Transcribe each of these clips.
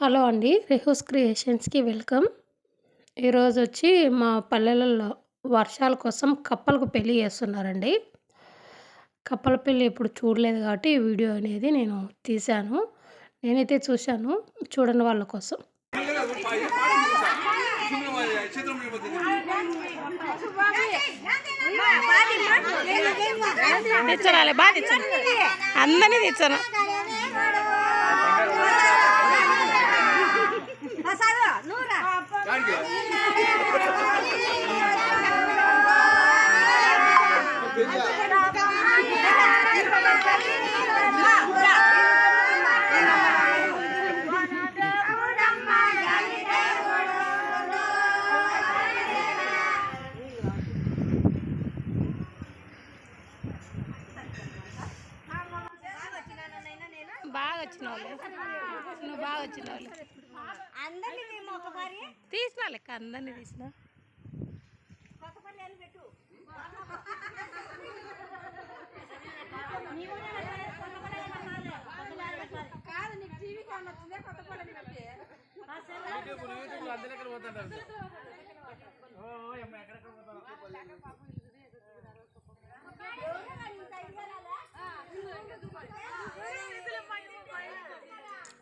Hello అండి రెహూస్ క్రియేషన్స్కి welcome. ఈరోజు వచ్చి మా పల్లెలలో వర్షాల కోసం కప్పలకు పెళ్ళి చేస్తున్నారండి. కప్పల పెళ్ళి ఎప్పుడు చూడలేదు కాబట్టి ఈ వీడియో అనేది నేను తీశాను. నేనైతే చూశాను చూడని వాళ్ళ కోసం. తెచ్చరాలే బాగా తెచ్చాను అందరినీ తెచ్చాను. బాగా వచ్చిన వాళ్ళు నువ్వు బాగా వచ్చిన వాళ్ళు తీసిన లెక్క అందరినీ తీసిన.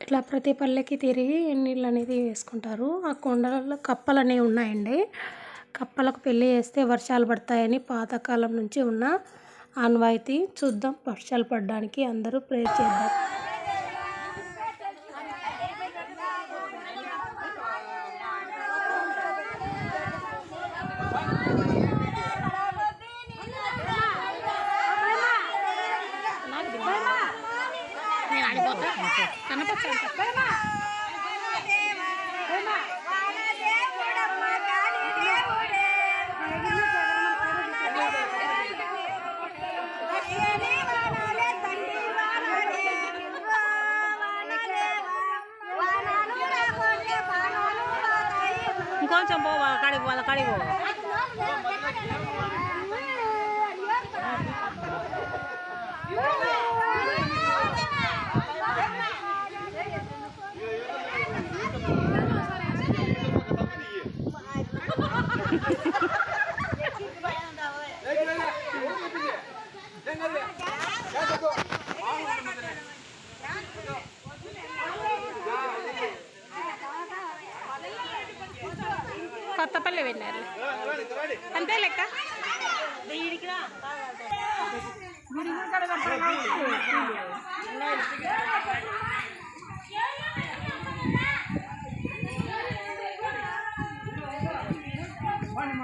ఇట్లా ప్రతి పల్లెకి తిరిగి నీళ్ళు అనేది వేసుకుంటారు. ఆ కొండలలో కప్పలు అనేవి ఉన్నాయండి. కప్పలకు పెళ్ళి చేస్తే వర్షాలు పడతాయని పాతకాలం నుంచి ఉన్న ఆన్వాయితీ. చూద్దాం వర్షాలు పడడానికి అందరూ ప్రేర్ చేద్దాం. నాకు నేను ఆడిపోతా కనపచ్చు ఇంకొంచెం పో వాళ్ళ కాడికి వాళ్ళ కాడికి పో కొత్తపల్లి వెళ్ళారు. అంతే లెక్క?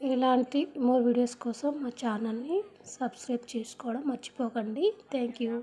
ఇలాంటి మోర్ వీడియోస్ కోసం మా ఛానల్ని సబ్స్క్రైబ్ చేసుకోవడం మర్చిపోకండి. Thank you.